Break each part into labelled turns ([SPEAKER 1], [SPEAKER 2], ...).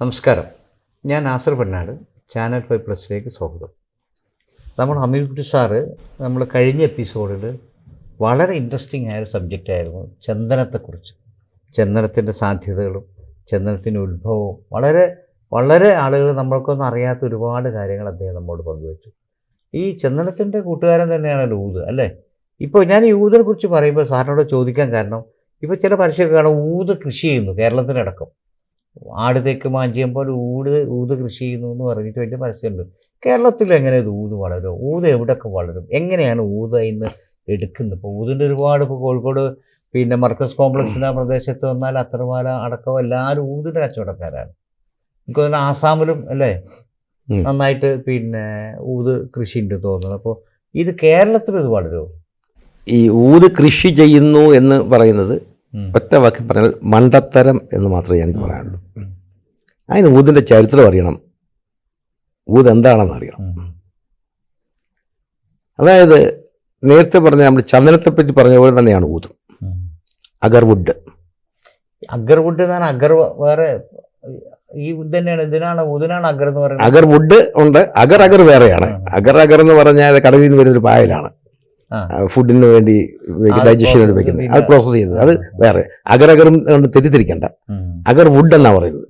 [SPEAKER 1] നമസ്കാരം. ഞാൻ Azar പെണ്ണാട് channel five പ്ലസിലേക്ക് സ്വാഗതം. നമ്മൾ അമീർ കുട്ടി സാറ് നമ്മൾ കഴിഞ്ഞ എപ്പിസോഡിൽ വളരെ ഇൻട്രസ്റ്റിംഗ് ആയൊരു സബ്ജക്റ്റ് ആയിരുന്നു ചന്ദനത്തെക്കുറിച്ച്. ചന്ദനത്തിന്റെ സാധ്യതകളും ചന്ദനത്തിന്റെ ഉത്ഭവവും വളരെ വളരെ ആളുകൾ നമ്മൾക്കൊന്നും അറിയാത്ത ഒരുപാട് കാര്യങ്ങൾ അദ്ദേഹം നമ്മോട് പങ്കുവച്ചു. ഈ ചന്ദനത്തിന്റെ കൂട്ടുകാരൻ തന്നെയാണ് ലൂത് അല്ലേ? ഇപ്പോൾ ഞാൻ ഈ ഊതിനെ കുറിച്ച് പറയുമ്പോൾ സാറിനോട് ചോദിക്കാൻ കാരണം ഇപ്പോൾ ചില പരസ്യമൊക്കെ കാണാം ഊത് കൃഷി ചെയ്യുന്നു കേരളത്തിലടക്കം ആട് തേക്ക് മാഞ്ചിയുമ്പോൾ ഊട് ഊത് കൃഷി ചെയ്യുന്നു എന്ന് പറഞ്ഞിട്ട് വലിയ പരസ്യമുണ്ട്. കേരളത്തിൽ എങ്ങനെ ഇത് ഊത് വളരും? ഊത് എവിടെയൊക്കെ വളരും? എങ്ങനെയാണ് ഊത് ഇന്ന് എടുക്കുന്നത്? ഇപ്പോൾ ഊതിന്റെ ഒരുപാട് ഇപ്പോൾ കോഴിക്കോട് പിന്നെ മർക്കസ് കോംപ്ലക്സിന്റെ ആ പ്രദേശത്ത് വന്നാൽ അത്രമാല അടക്കം എല്ലാവരും ഊതിന്റെ കച്ചവടക്കാരാണ്. എനിക്ക് തോന്നുന്നു ആസാമിലും അല്ലേ? നന്നായിട്ട് പിന്നെ ഊത് കൃഷി ഉണ്ട് തോന്നുന്നത് അപ്പോൾ ഇത് കേരളത്തിൽ ഇത് വളരുമോ?
[SPEAKER 2] ഈ ഊത് കൃഷി ചെയ്യുന്നു എന്ന് പറയുന്നത്. ഒറ്റ വാക്കിൽ പറഞ്ഞാൽ മണ്ടത്തരം എന്ന് മാത്രമേ എനിക്ക് പറയാനുള്ളൂ. അതിന് ഊതിന്റെ ചരിത്രം അറിയണം. ഊത് എന്താണെന്ന് അറിയണം. അതായത് നേരത്തെ പറഞ്ഞ നമ്മൾ ചന്ദനത്തെ പറ്റി പറഞ്ഞ പോലെ തന്നെയാണ് ഊതും അഗർവുഡ്.
[SPEAKER 1] അഗർവുഡ് എന്നാണ് അഗർ വേറെ ഈ തന്നെയാണ്. ഇതിനാണ് ഊതിനാണ് അഗർ എന്ന് പറയുന്നത്?
[SPEAKER 2] അഗർവുഡ് ഉണ്ട്. അഗർ അഗർ വേറെയാണ്. അഗർ അഗർ എന്ന് പറഞ്ഞാൽ കടവിൽ നിന്ന് വരുന്നൊരു പായലാണ്. ഫുഡിന് വേണ്ടി
[SPEAKER 1] ഡൈജഷൻ
[SPEAKER 2] ഡൈജഷന് വേണ്ടി വെക്കുന്നത് അത് പ്രോസസ് ചെയ്യുന്നത്. അത് വേറെ. അഗർ അഗറും കൊണ്ട് തെറ്റിദ്ധരിക്കണ്ട. അഗർ വുഡ് എന്നാ പറയുന്നത്.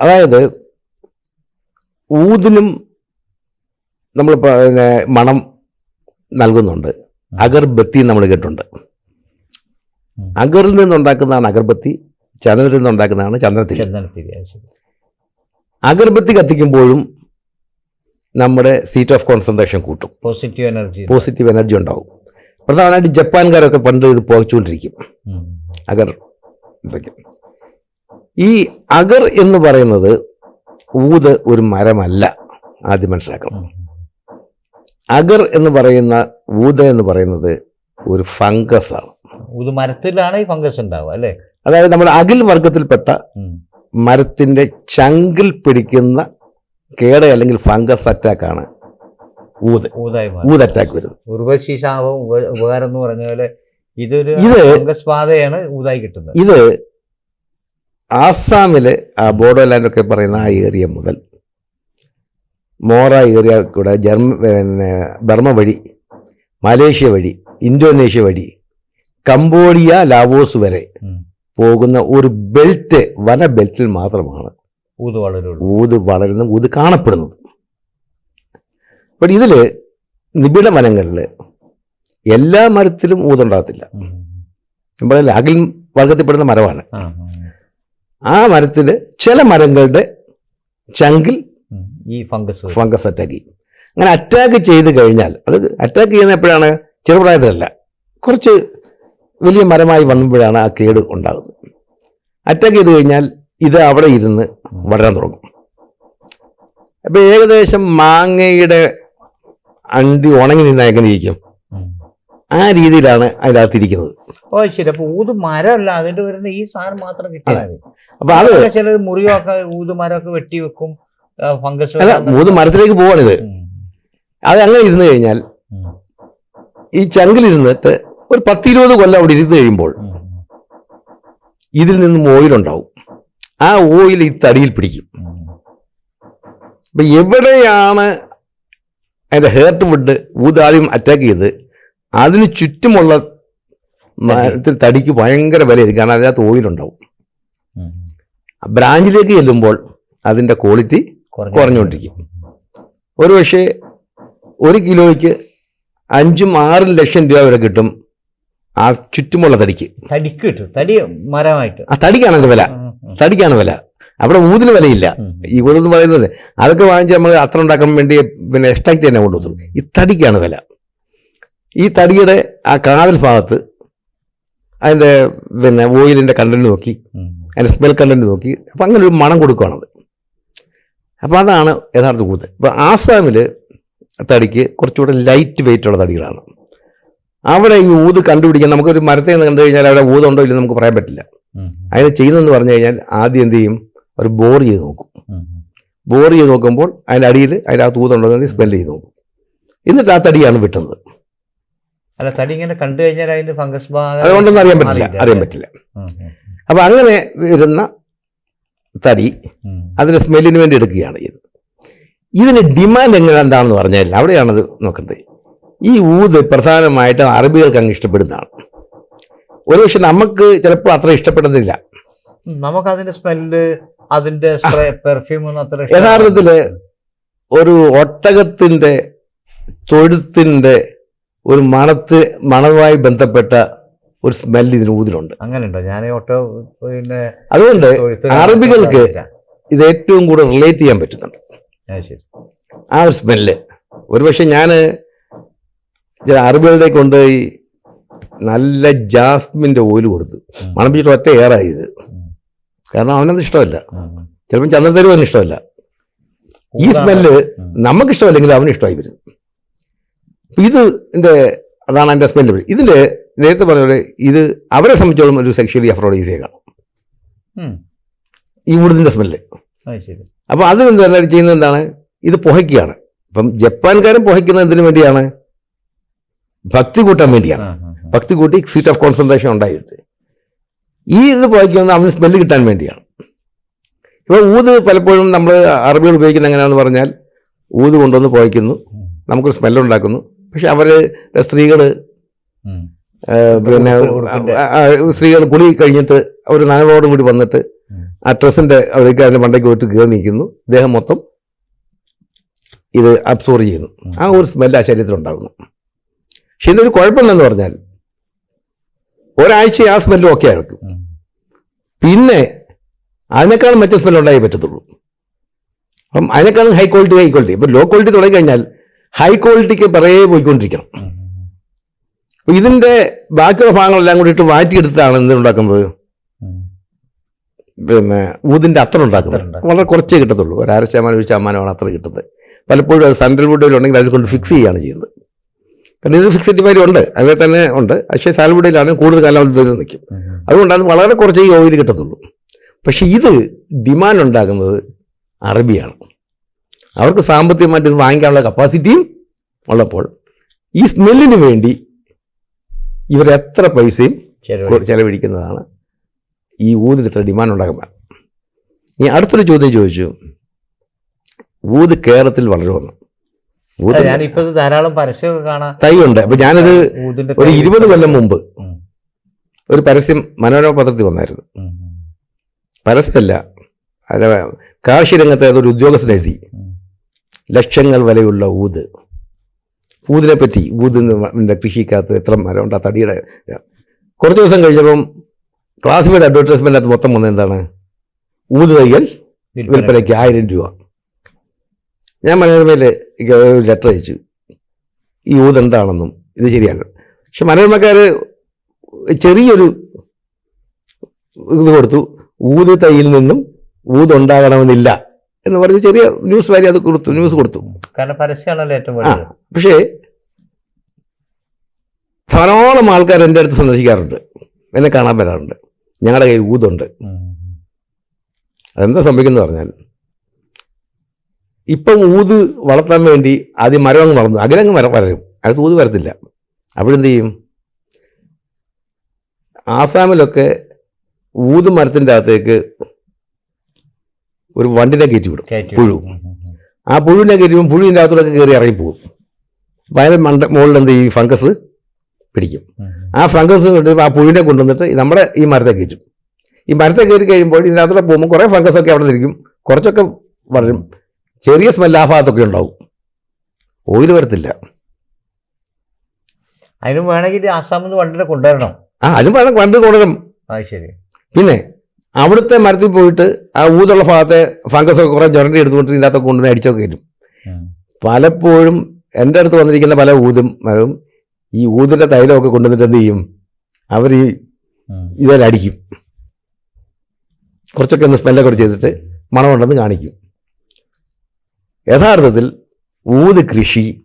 [SPEAKER 2] അതായത് ഊതിനും നമ്മൾ പിന്നെ മണം നൽകുന്നുണ്ട്. അഗർബത്തി നമ്മൾ കേട്ടിട്ടുണ്ട്.
[SPEAKER 1] ഉം.
[SPEAKER 2] അഗറിൽ നിന്നുണ്ടാക്കുന്നതാണ് അഗർബത്തി ചന്ദനത്തിൽ നിന്നുണ്ടാക്കുന്നതാണ് ചന്ദനത്തിൽ
[SPEAKER 1] ചന്ദനത്തിരി.
[SPEAKER 2] അഗർബത്തി കത്തിക്കുമ്പോഴും നമ്മുടെ സീറ്റ് ഓഫ് കോൺസെൻട്രേഷൻ കൂട്ടും.
[SPEAKER 1] പോസിറ്റീവ് എനർജി
[SPEAKER 2] പോസിറ്റീവ് എനർജി ഉണ്ടാവും. പ്രധാനമായിട്ട് ജപ്പാൻകാരൊക്കെ പണ്ട് ഇത് പോകിച്ചുകൊണ്ടിരിക്കും. അഗർ ഇതൊക്കെ. ഈ അഗർ എന്ന് പറയുന്നത് ഊത് ഒരു മരമല്ല. ആദ്യം മനസ്സിലാക്കണം. അഗർ എന്ന് പറയുന്ന ഊത് എന്ന് പറയുന്നത് ഒരു ഫംഗസ് ആണ്.
[SPEAKER 1] ഊത് മരത്തിലാണ് ഈ ഫംഗസ് ഉണ്ടാവുക അല്ലേ?
[SPEAKER 2] അതായത് നമ്മുടെ അകിൽ വർഗത്തിൽപ്പെട്ട. മരത്തിന്റെ ചങ്കിൽ പിടിക്കുന്ന കേട അല്ലെങ്കിൽ ഫംഗസ് അറ്റാക്ക് ആണ് ഊത് ഊത് അറ്റാക്ക് വരുന്നത്
[SPEAKER 1] ഉർവശി ശാപം ഉപകാരം എന്ന് പറഞ്ഞ പോലെ ഇതൊരു
[SPEAKER 2] ഇത്
[SPEAKER 1] ഫംഗസ് ബാധയാണ് ഊതായി കിട്ടുന്നത്.
[SPEAKER 2] ഇത് ആസാമിൽ ആ ബോഡോലാൻഡ് ഒക്കെ പറയുന്ന ആ ഏരിയ മുതൽ മോറ ഏരിയ കൂടെ ജർമ്മ പിന്നെ ബർമ്മ വഴി മലേഷ്യ വഴി ഇന്തോനേഷ്യ വഴി കംബോഡിയ ലാവോസ് വരെ പോകുന്ന ഒരു ബെൽറ്റ് വന ബെൽറ്റിൽ മാത്രമാണ്
[SPEAKER 1] ഊത് വളരുള്ളൂ.
[SPEAKER 2] ഊത് വളരുന്ന ഊത് കാണപ്പെടുന്നത്. അപ്പോൾ ഇതിൽ നിബിഡ വനങ്ങളിൽ എല്ലാ മരത്തിലും ഊതുണ്ടാകത്തില്ല. പറഞ്ഞില്ലേ അകിൽ വർഗത്തിൽപ്പെടുന്ന മരമാണ്.
[SPEAKER 1] ആ
[SPEAKER 2] മരത്തിൽ ചില മരങ്ങളുടെ ചങ്കിൽ
[SPEAKER 1] ഈ ഫംഗസ്
[SPEAKER 2] ഫംഗസ് അറ്റാക്ക് ചെയ്യും. അങ്ങനെ അറ്റാക്ക് ചെയ്ത് കഴിഞ്ഞാൽ അത് അറ്റാക്ക് ചെയ്യുന്ന എപ്പോഴാണ്? ചെറുപ്രായത്തിലല്ല. കുറച്ച് വലിയ മരമായി വന്നപ്പോഴാണ് ആ കേട് ഉണ്ടാകുന്നത്. അറ്റാക്ക് ചെയ്ത് കഴിഞ്ഞാൽ ഇത് അവിടെ ഇരുന്ന് വളരാൻ തുടങ്ങും. അപ്പൊ ഏകദേശം മാങ്ങയുടെ അണ്ടി ഉണങ്ങി നിന്ന് എങ്ങനെ ഇരിക്കും. ആ രീതിയിലാണ് അതിനകത്തിരിക്കുന്നത്.
[SPEAKER 1] ഓ ശരി. അപ്പൊ ഊത് മരമല്ല അതിന്റെ വരുന്ന ഈ സാധനം മാത്രം കിട്ടിയാൽ
[SPEAKER 2] അപ്പൊ അത്
[SPEAKER 1] ചിലർ മുറിവൊക്കെ ഊത് മരമൊക്കെ വെട്ടി വെക്കും ഫംഗസ്
[SPEAKER 2] അല്ല ഊത് മരത്തിലേക്ക് പോവാണിത്. അത് അങ്ങനെ ഇരുന്ന് കഴിഞ്ഞാൽ ഈ ചങ്കിലിരുന്നിട്ട് ഒരു പത്തിരുപത് കൊല്ലം അവിടെ ഇരുന്ന് കഴിയുമ്പോൾ ഇതിൽ നിന്നും ഓയിൽ ഉണ്ടാവും ആ ഓയിൽ ഈ തടിയിൽ പിടിക്കും. അപ്പം എവിടെയാണ് അതിന്റെ ഹേർട്ട് വുഡ് ഊതാദ്യം അറ്റാക്ക് ചെയ്ത് അതിന് ചുറ്റുമുള്ള മരത്തിൽ തടിക്ക് ഭയങ്കര വിലയായിരിക്കും. കാരണം അതിനകത്ത് ഓയിലുണ്ടാവും ബ്രാഞ്ചിലേക്ക് ചെല്ലുമ്പോൾ അതിന്റെ ക്വാളിറ്റി കുറഞ്ഞുകൊണ്ടിരിക്കും. ഒരു പക്ഷേ ഒരു കിലോയ്ക്ക് അഞ്ചും ആറും ലക്ഷം രൂപ വരെ കിട്ടും. ആ ചുറ്റുമുള്ള തടിക്ക്.
[SPEAKER 1] തടിക്ക് കിട്ടും. തടി മരമായിട്ട്.
[SPEAKER 2] ആ തടിക്കാണ് അതിന്റെ വില തടിക്കാണ് വില. അവിടെ ഊതിന് വിലയില്ല. ഈ ഊതെന്ന് പറയുന്നത് അതൊക്കെ വാങ്ങിച്ച് നമ്മൾ അത്ര ഉണ്ടാക്കാൻ വേണ്ടി പിന്നെ എക്സ്ട്രാക്ട് തന്നെ കൊണ്ടുപോകും ഈ തടിക്കാണ് വില. ഈ തടിയുടെ ആ കാതൽ ഭാഗത്ത് അതിന്റെ പിന്നെ ഓയിലിന്റെ കണ്ടന്റ് നോക്കി. അതിന്റെ സ്മെൽ കണ്ടന്റ് നോക്കി അപ്പം അങ്ങനെ ഒരു മണം കൊടുക്കുകയാണത് അപ്പോൾ അതാണ് യഥാർത്ഥ കൂത്ത് അപ്പോൾ ആസാമിൽ തടിക്ക് കുറച്ചുകൂടെ ലൈറ്റ് വെയിറ്റ് ഉള്ള തടികളാണ്. അവിടെ ഈ ഊത് കണ്ടുപിടിക്കാൻ നമുക്കൊരു മരത്തെ നിന്ന് കണ്ടു കഴിഞ്ഞാൽ അവിടെ ഊതുണ്ടോ ഇല്ലെന്ന് നമുക്ക് പറയാൻ പറ്റില്ല. അതിന് ചെയ്യുന്നതെന്ന് പറഞ്ഞു കഴിഞ്ഞാൽ ആദ്യം എന്ത് ചെയ്യും? ഒരു ബോർ ചെയ്ത് നോക്കും. ബോർ ചെയ്ത് നോക്കുമ്പോൾ അതിന്റെ അടിയിൽ അതിന്റെ ആ തൂതുണ്ടോ എന്ന് സ്മെൽ ചെയ്ത് നോക്കും. എന്നിട്ട് ആ തടിയാണ് വിട്ടുന്നത്.
[SPEAKER 1] അല്ല തടി ഇങ്ങനെ കണ്ടു കഴിഞ്ഞാൽ അതിന്റെ ഫംഗസ് ഭാഗം
[SPEAKER 2] അതുകൊണ്ടൊന്നും അറിയാൻ പറ്റില്ല അറിയാൻ പറ്റില്ല. അപ്പം അങ്ങനെ വരുന്ന തടി
[SPEAKER 1] ഉം.
[SPEAKER 2] അതിന്റെ സ്മെല്ലിന് വേണ്ടി എടുക്കുകയാണ് ചെയ്തത്. ഇതിന് ഡിമാൻഡ് എങ്ങനെ എന്താണെന്ന് പറഞ്ഞാൽ അവിടെയാണത് നോക്കേണ്ടത് ഈ ഊത് പ്രധാനമായിട്ടും അറബികൾക്ക് അങ്ങ് ഇഷ്ടപ്പെടുന്നതാണ്. ഒരു ഒരുപക്ഷെ നമുക്ക് ചിലപ്പോൾ അത്ര ഇഷ്ടപ്പെടുന്നില്ല.
[SPEAKER 1] നമുക്ക് അതിന്റെ സ്മെല്ല് അതിന്റെ പെർഫ്യൂം.
[SPEAKER 2] യഥാർത്ഥത്തിൽ ഒരു ഒട്ടകത്തിന്റെ തൊഴുത്തിന്റെ ഒരു മണത്ത് മണവുമായി ബന്ധപ്പെട്ട ഒരു സ്മെല്ല് ഇതിന് ഊതിലുണ്ട്.
[SPEAKER 1] അങ്ങനെയുണ്ടോ? ഞാൻ പിന്നെ
[SPEAKER 2] അതുകൊണ്ട് അറബികൾക്ക് ഇത് ഏറ്റവും കൂടുതൽ റിലേറ്റ് ചെയ്യാൻ പറ്റുന്നുണ്ട്. ആ ഒരു സ്മെല്ല് ഒരുപക്ഷെ ഞാൻ ചില അറബികളുടെ കൊണ്ടുപോയി നല്ല ജാസ്മിന്റെ ഓയിൽ കൊടുത്തു. മണപ്പിച്ചിട്ട് ഒറ്റ
[SPEAKER 1] ഏറായത്.
[SPEAKER 2] കാരണം അവനത് ഇഷ്ടമല്ല. ചിലപ്പം ചന്ദ്രതരുവന് ഇഷ്ടമല്ല. ഈ സ്മെല്ല്. നമുക്ക് ഇഷ്ടമല്ലെങ്കിൽ അവന് ഇഷ്ടമായി വരും. ഇത് എന്റെ അതാണ് എന്റെ സ്മെല്ല് ഇതിൽ നേരത്തെ പറഞ്ഞ പോലെ ഇത് അവരെ സംബന്ധിച്ചോളം ഒരു സെക്ഷലി അഫ്രോഡീസിയക്കാണ്
[SPEAKER 1] ഉം.
[SPEAKER 2] ഈ ഊടുതിന്റെ സ്മെല്ല്. അപ്പോൾ അത് എന്താ ചെയ്യുന്നത് എന്താണ്? ഇത് പുഹയ്ക്കുകയാണ്. ഇപ്പം ജപ്പാൻകാരൻ പുഹയ്ക്കുന്നത് എന്തിനു വേണ്ടിയാണ് ഭക്തി കൂട്ടാൻ വേണ്ടിയാണ്. ഭക്തി കൂട്ടി സീറ്റ് ഓഫ് കോൺസെൻട്രേഷൻ ഉണ്ടായിട്ട്. ഈ ഇത് പോയിക്കുന്ന അവന് സ്മെല്ല് കിട്ടാൻ വേണ്ടിയാണ്. ഇപ്പോൾ ഊത് പലപ്പോഴും നമ്മൾ അറബികൾ ഉപയോഗിക്കുന്ന എങ്ങനെയാണെന്ന് പറഞ്ഞാൽ ഊത് കൊണ്ടുവന്ന്
[SPEAKER 1] പോയിക്കുന്നു.
[SPEAKER 2] നമുക്കൊരു സ്മെല്ലുണ്ടാക്കുന്നു പക്ഷെ അവർ സ്ത്രീകൾ പിന്നെ സ്ത്രീകൾ കുളി കഴിഞ്ഞിട്ട് അവർ നനവോടും കൂടി വന്നിട്ട്. ആ ഡ്രസ്സിന്റെ അവർക്ക് അതിന്റെ മണ്ടയ്ക്ക് പോയിട്ട് കയറി നിൽക്കുന്നു. ഇദ്ദേഹം മൊത്തം ഇത് അബ്സോർവ് ചെയ്യുന്നു. ആ ഒരു സ്മെല്ല് ആ ശരീരത്തിൽ ഉണ്ടാകുന്നു പക്ഷെ ഇതൊരു കുഴപ്പമില്ലെന്ന് പറഞ്ഞാൽ ഒരാഴ്ച ആ സ്മെല്ലും ഒക്കെ ആയിരിക്കും
[SPEAKER 1] ഉം.
[SPEAKER 2] പിന്നെ അതിനേക്കാളും മെച്ച സ്മെല്ല് ഉണ്ടായേ പറ്റത്തുള്ളൂ. അപ്പം അതിനേക്കാളും ഹൈ ക്വാളിറ്റി ഹൈ ക്വാളിറ്റി ഇപ്പം ലോ ക്വാളിറ്റി തുടങ്ങി കഴിഞ്ഞാൽ ഹൈ ക്വാളിറ്റിക്ക് പിറകെ പോയിക്കൊണ്ടിരിക്കണം. അപ്പം ഇതിന്റെ ബാക്കിയുള്ള ഭാഗങ്ങളെല്ലാം കൂടിയിട്ട് വാറ്റിയെടുത്താണ് എന്തുണ്ടാക്കുന്നത്. പിന്നെ ഊതിന്റെ അത്ര ഉണ്ടാക്കുന്നത്. വളരെ കുറച്ചേ കിട്ടത്തുള്ളൂ. ഒരു അര ശതമാനം ഒരു ശതമാനമാണ് അത്ര കിട്ടുന്നത്. പലപ്പോഴും അത് സെൻട്രൽ വുഡിലുണ്ടെങ്കിൽ അതിൽ കൊണ്ട് ഫിക്സ് ചെയ്യുകയാണ് ചെയ്യുന്നത്. കാരണം ഇതിന് ഫിക്സഡ് വാല്യൂ ഉണ്ട്. അതിൽ തന്നെ ഉണ്ട്. പക്ഷേ സാൽവുഡയിലാണ് കൂടുതൽ കാലാവധി ഇത് നിൽക്കും. അതുകൊണ്ടാണ് വളരെ കുറച്ച് ഈ ഓയിൽ കിട്ടത്തുള്ളൂ. പക്ഷേ ഇത് ഡിമാൻഡ് ഉണ്ടാക്കുന്നത് അറബിയാണ്. അവർക്ക് സാമ്പത്തികമായിട്ട് ഇത് വാങ്ങിക്കാനുള്ള കപ്പാസിറ്റിയും ഉള്ളപ്പോൾ ഈ സ്മെല്ലിന് വേണ്ടി ഇവർ എത്ര പൈസയും ചിലവഴിക്കുന്നതാണ് ഈ ഊതിന് ഇത്ര ഡിമാൻഡ് ഉണ്ടാക്കാൻ ഇനി അടുത്തൊരു ചോദ്യം ചോദിച്ചു. ഊത് കേരളത്തിൽ വളരുമെന്ന്.
[SPEAKER 1] ഞാനിപ്പോ ധാരാളം പരസ്യമൊക്കെ കാണാം
[SPEAKER 2] തൈയുണ്ട്. അപ്പൊ ഞാനിത് ഒരു ഇരുപത് കൊല്ലം മുമ്പ് ഒരു പരസ്യം മനോരമ പത്രത്തിൽ വന്നായിരുന്നു പരസ്യമല്ല അല്ല കാർഷിക രംഗത്തെ അതൊരു ഉദ്യോഗസ്ഥൻ എഴുതി. ലക്ഷങ്ങൾ വരെയുള്ള ഊത്. ഊതിനെ പറ്റി ഊതിന്റെ കൃഷിക്കകത്ത് എത്ര മരമുണ്ട് ആ തടിയുടെ കുറച്ച് ദിവസം കഴിഞ്ഞപ്പം ക്ലാസ്സിഫൈഡ് അഡ്വർടൈസ്മെന്റിനകത്ത് മൊത്തം വന്നത് എന്താണ്? ഊത് തയ്യൽ
[SPEAKER 1] വിൽപ്പന.
[SPEAKER 2] വിൽപ്പനയ്ക്ക് ആയിരം രൂപ. ഞാൻ മനോരമയിൽ ഒരു ലെറ്റർ അയച്ചു. ഈ ഊത് എന്താണെന്നും ഇത് ശരിയാണ് പക്ഷെ മനോരമക്കാർ ചെറിയൊരു ഇത് കൊടുത്തു. ഊത് തൈയിൽ നിന്നും ഊതുണ്ടാകണമെന്നില്ല എന്ന് പറഞ്ഞ് ചെറിയ ന്യൂസ് വാരി അത് കൊടുത്തു ന്യൂസ് കൊടുത്തു.
[SPEAKER 1] കാരണം പരസ്യമാണല്ലോ ഏറ്റവും
[SPEAKER 2] ആ പക്ഷേ ധാരാളം ആൾക്കാർ എന്റെ അടുത്ത് സന്ദർശിക്കാറുണ്ട്. എന്നെ കാണാൻ വരാറുണ്ട്. ഞങ്ങളുടെ കയ്യിൽ ഊതുണ്ട്. അതെന്താ സംഭവിക്കുന്നത് പറഞ്ഞാൽ ഇപ്പം ഊത് വളർത്താൻ വേണ്ടി ആദ്യം മരം അങ്ങ് വളർന്നു. അകലങ്ങ് മരം വരും അടുത്ത് ഊത് വരത്തില്ല. അപ്പോഴെന്ത് ചെയ്യും? ആസാമിലൊക്കെ ഊത് മരത്തിന്റെ അകത്തേക്ക് ഒരു വണ്ടിനെ കയറ്റി വിടും. പുഴു. ആ പുഴുവിനെ കയറ്റുമ്പോൾ പുഴുവിന്റെ അകത്തോടൊക്കെ കയറി ഇറങ്ങിപ്പോകും. അപ്പം അതിന്റെ മണ്ട മുകളിൽ എന്ത് ഈ ഫംഗസ് പിടിക്കും. ആ ഫംഗസ് കൊണ്ട് ആ പുഴുവിനെ കൊണ്ടുവന്നിട്ട് നമ്മുടെ ഈ മരത്തെ കയറ്റും. ഈ മരത്തെ കയറി കഴിയുമ്പോൾ ഇതിനകത്തോടെ പോകുമ്പോൾ കുറേ ഫംഗസ് ഒക്കെ അവിടെ നിൽക്കും കുറച്ചൊക്കെ വളരും. ചെറിയ സ്മെല്ല് ആ ഭാഗത്തൊക്കെ ഉണ്ടാവും. ഓയിൽ വരത്തില്ല.
[SPEAKER 1] അതിനും വേണമെങ്കിൽ ആസാമിൽ നിന്ന് വണ്ടിനെ കൊണ്ടുവരണം.
[SPEAKER 2] ആ അതിനും വേണം വണ്ടി കൊണ്ടുവരണം.
[SPEAKER 1] അത് ശരി.
[SPEAKER 2] പിന്നെ അവിടുത്തെ മരത്തിൽ പോയിട്ട് ആ ഊതുള്ള ഭാഗത്തെ ഫംഗസ് ഒക്കെ കുറേ ജ്വരണ്ടി എടുത്തുകൊണ്ട് ഇതിനകത്തൊക്കെ കൊണ്ടുവന്ന് അടിച്ചൊക്കെ കയറ്റും പലപ്പോഴും എന്റെ അടുത്ത് വന്നിരിക്കുന്ന പല ഊതും മരവും ഈ ഊതിന്റെ തൈലമൊക്കെ കൊണ്ടുവന്നിട്ട് എന്ത് ചെയ്യും? അവർ ഈ അടിക്കും. കുറച്ചൊക്കെ ഒന്ന് സ്മെല്ലൊക്കെ ചെയ്തിട്ട് മണമുണ്ടെന്ന് കാണിക്കും. യഥാർത്ഥത്തിൽ ഊത് കൃഷി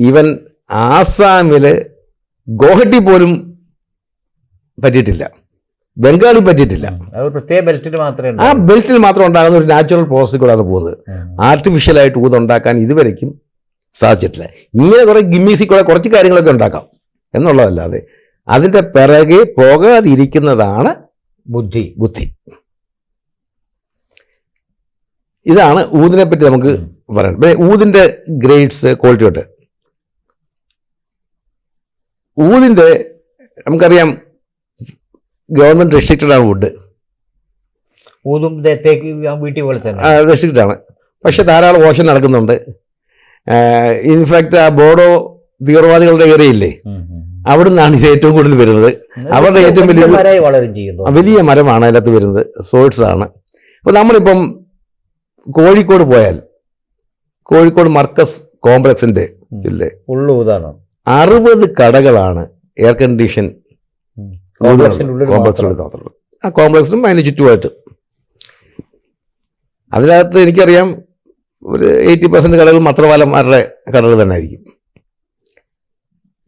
[SPEAKER 2] ഇവൻ ആസാമിൽ ഗോഹട്ടി പോലും പറ്റിയിട്ടില്ല. ബംഗാളിൽ പറ്റിയിട്ടില്ല.
[SPEAKER 1] മാത്രമേ
[SPEAKER 2] ആ ബെൽറ്റിൽ മാത്രം ഉണ്ടാകുന്ന ഒരു നാച്ചുറൽ പ്രോസസ്സിൽ കൂടെയാണ് പോകുന്നത്.
[SPEAKER 1] ആർട്ടിഫിഷ്യലായിട്ട്
[SPEAKER 2] ആർട്ടിഫിഷ്യലായിട്ട് ഊതുണ്ടാക്കാൻ ഇതുവരെക്കും സാധിച്ചിട്ടില്ല. ഇങ്ങനെ കുറേ ഗിമ്മീസിൽ കൂടെ കുറച്ച് കാര്യങ്ങളൊക്കെ ഉണ്ടാക്കാം എന്നുള്ളതല്ലാതെ അതിന്റെ പിറകെ പോകാതിരിക്കുന്നതാണ്
[SPEAKER 1] ബുദ്ധി.
[SPEAKER 2] ബുദ്ധി. ഇതാണ് ഊതിനെ പറ്റി നമുക്ക് പറയാൻ. പിന്നെ ഊതിന്റെ ഗ്രേഡ്സ് ക്വാളിറ്റി ഉണ്ട് ഊതിന്റെ നമുക്കറിയാം ഗവൺമെന്റ് റെസ്ട്രിക്റ്റഡ് ആണ് വുഡ്
[SPEAKER 1] ഊതും തേക്ക് വീട്ടിൽ പോലെ തന്നെ.
[SPEAKER 2] റെസ്ട്രിക്റ്റഡ് ആണ്. പക്ഷേ ധാരാളം ഓഷൻ നടക്കുന്നുണ്ട്. ഇൻഫാക്റ്റ് ആ ബോഡോ തീവ്രവാദികളുടെ ഏരിയയില്ലേ. അവിടെ നിന്നാണ് ഇത് ഏറ്റവും കൂടുതൽ വരുന്നത്. അവരുടെ ഏറ്റവും വലിയ വലിയ മരമാണ് അതിനകത്ത് വരുന്നത്. സോഴ്സ് ആണ്. അപ്പോൾ നമ്മളിപ്പം കോഴിക്കോട് പോയാൽ കോഴിക്കോട് മർക്കസ് കോംപ്ലക്സിന്റെ ഇല്ലേ
[SPEAKER 1] ഉള്ളൂതാണ്
[SPEAKER 2] അറുപത് കടകളാണ് എയർ കണ്ടീഷൻ കോംപ്ലക്സിനുള്ളിൽ ആ കോംപ്ലക്സിനും അതിന് ചുറ്റുമായിട്ട്. അതിനകത്ത് എനിക്കറിയാം ഒരു എയ്റ്റി പെർസെന്റ് കടകൾ മത്രവാലന്മാരുടെ കടകൾ തന്നെ ആയിരിക്കും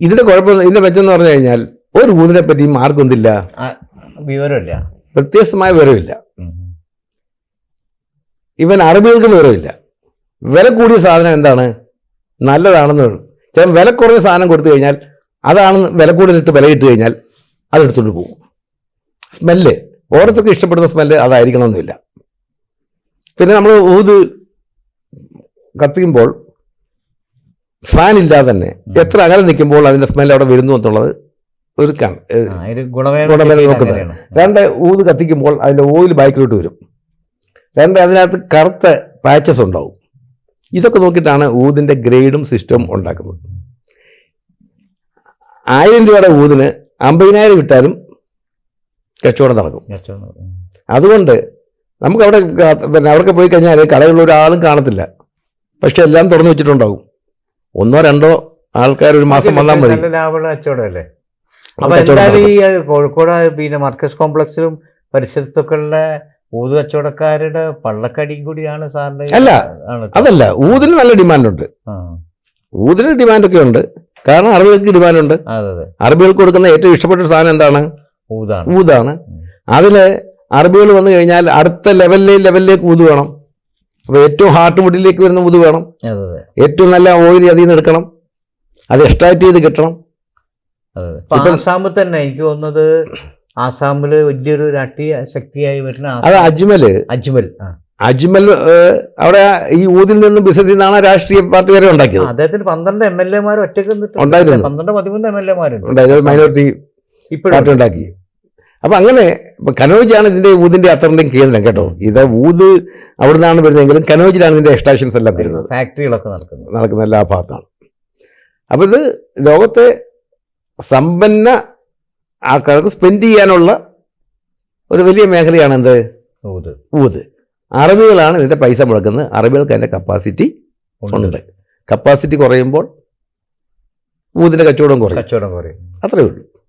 [SPEAKER 2] ഇതിന്റെ കുഴപ്പം ഇതിന്റെ മെച്ചം എന്ന് പറഞ്ഞു കഴിഞ്ഞാൽ ഒരു ഊതിനെ പറ്റിയും
[SPEAKER 1] ആർക്കൊന്നില്ല വിവരമില്ല.
[SPEAKER 2] വ്യത്യസ്തമായ വിവരമില്ല. ഇവൻ അറബികൾക്ക് വിവരമില്ല. വില കൂടിയ സാധനം എന്താണ്? നല്ലതാണെന്ന് ചില വില കുറഞ്ഞ സാധനം കൊടുത്തു കഴിഞ്ഞാൽ അതാണ് വില കൂടുതലിട്ട് വില ഇട്ട് കഴിഞ്ഞാൽ അതെടുത്തുകൊണ്ട് പോകും. സ്മെല്ല് ഓരോരുത്തർക്കും ഇഷ്ടപ്പെടുന്ന സ്മെല്ല് അതായിരിക്കണമെന്നില്ല. പിന്നെ നമ്മൾ ഊത് കത്തിക്കുമ്പോൾ ഫാൻ ഇല്ലാതെ തന്നെ എത്ര അകലെ നിൽക്കുമ്പോൾ അതിന്റെ സ്മെല്ല് അവിടെ വരുന്നു എന്നുള്ളത് ഒരു
[SPEAKER 1] ഗുണമേന്മ
[SPEAKER 2] നോക്കുന്നത്. രണ്ട് ഊത് കത്തിക്കുമ്പോൾ അതിന്റെ ഓയിൽ ബൈക്കിലോട്ട് വരും. രണ്ട് അതിനകത്ത് കറുത്ത പാച്ചസ് ഉണ്ടാവും. ഇതൊക്കെ നോക്കിയിട്ടാണ് ഊതിന്റെ ഗ്രേഡും സിസ്റ്റവും ഉണ്ടാക്കുന്നത്. ആയിരം രൂപയുടെ ഊതിന് അമ്പതിനായിരം വിട്ടാലും കച്ചവടം നടക്കും. അതുകൊണ്ട് നമുക്ക് അവിടെ പിന്നെ അവിടെ പോയി കഴിഞ്ഞാൽ കടകളിൽ ഒരാളും കാണത്തില്ല. പക്ഷെ എല്ലാം തുറന്നു വെച്ചിട്ടുണ്ടാവും. ഒന്നോ രണ്ടോ ആൾക്കാർ ഒരു മാസം വന്നാൽ മതി.
[SPEAKER 1] കച്ചവടമല്ലേ
[SPEAKER 2] ആ
[SPEAKER 1] അപ്പൊ
[SPEAKER 2] കച്ചവടം
[SPEAKER 1] എന്തായാലും
[SPEAKER 2] നടക്കും.
[SPEAKER 1] ഈ കോഴിക്കോട് പിന്നെ മർക്കസ് കോംപ്ലക്സിലും പരിസരത്തൊക്കെ ഉള്ള ഊതു കച്ചവടക്കാരുടെ പള്ളക്കടിയും കൂടിയാണ് സാറിന്റെ
[SPEAKER 2] അല്ല. അതല്ല ഊതിന് നല്ല ഡിമാൻഡുണ്ട്. ഊതിന് ഡിമാൻഡൊക്കെ ഉണ്ട്. കാരണം അറബികൾക്ക് ഡിമാൻഡുണ്ട്. അറബികൾക്ക് കൊടുക്കുന്ന ഏറ്റവും ഇഷ്ടപ്പെട്ട സാധനം എന്താണ്?
[SPEAKER 1] ഊതാണ്.
[SPEAKER 2] ഊതാണ്.
[SPEAKER 1] അതിൽ
[SPEAKER 2] അതിൽ അറബികൾ വന്നു കഴിഞ്ഞാൽ അടുത്ത ലെവലിലെ ലെവലിലേക്ക് ഊത് വേണം. അപ്പോൾ ഏറ്റവും ഹാർട്ട് വുഡിലേക്ക് വരുന്ന ഊത് വേണം. ഏറ്റവും നല്ല ഓയിൽ അതിൽ നിന്ന് എടുക്കണം. അത് എക്സ്ട്രാക്ട് ചെയ്ത് കിട്ടണം.
[SPEAKER 1] തന്നെ എനിക്ക് തോന്നുന്നത് ആസാമിൽ വലിയൊരു രാഷ്ട്രീയ ശക്തിയായി വരുന്ന
[SPEAKER 2] അത് അജ്മൽ
[SPEAKER 1] അജ്മൽ
[SPEAKER 2] അജ്മൽ അവിടെ ഈ ഊതിൽ നിന്നും ബിസിനസ്സിൽ നിന്നാണ് രാഷ്ട്രീയ പാർട്ടി വരെ ഉണ്ടാക്കിയത്.
[SPEAKER 1] അദ്ദേഹത്തിന് പന്ത്രണ്ട് എം എൽ എമാർ നിന്നിട്ടുണ്ട്.
[SPEAKER 2] ഉണ്ടായിരുന്നു.
[SPEAKER 1] പന്ത്രണ്ട് പതിമൂന്ന് എം എൽ എമാരുണ്ട്.
[SPEAKER 2] മൈനോറിറ്റി
[SPEAKER 1] ഇപ്പോഴും
[SPEAKER 2] പാർട്ടി ഉണ്ടാക്കി. അപ്പം അങ്ങനെ ഇപ്പം കനോജാണ് ഇതിന്റെ ഊതിന്റെ അത്രയും കേന്ദ്രം കേട്ടോ. ഇത് ഊത് അവിടെ നിന്നാണ് വരുന്നതെങ്കിലും കനോജിലാണ് ഇതിന്റെ എക്സ്ട്രാക്ഷൻസ് എല്ലാം വരുന്നത്.
[SPEAKER 1] ഫാക്ടറികളൊക്കെ നടക്കുന്നത്.
[SPEAKER 2] നടക്കുന്ന എല്ലാ ഭാഗത്താണ് അപ്പോൾ ഇത് ലോകത്തെ സമ്പന്ന ആൾക്കാർക്ക് സ്പെൻഡ് ചെയ്യാനുള്ള ഒരു വലിയ മേഖലയാണ് എന്ത്?
[SPEAKER 1] ഊത്.
[SPEAKER 2] ഊത്. അറബികളാണ് ഇതിന്റെ പൈസ മുടക്കുന്നത്. അറബികൾക്ക് അതിന്റെ കപ്പാസിറ്റി ഉണ്ട്. കപ്പാസിറ്റി കുറയുമ്പോൾ ഊതിന്റെ കച്ചവടം കുറയും.
[SPEAKER 1] കച്ചവടം കുറയും.
[SPEAKER 2] അത്രയേ ഉള്ളൂ.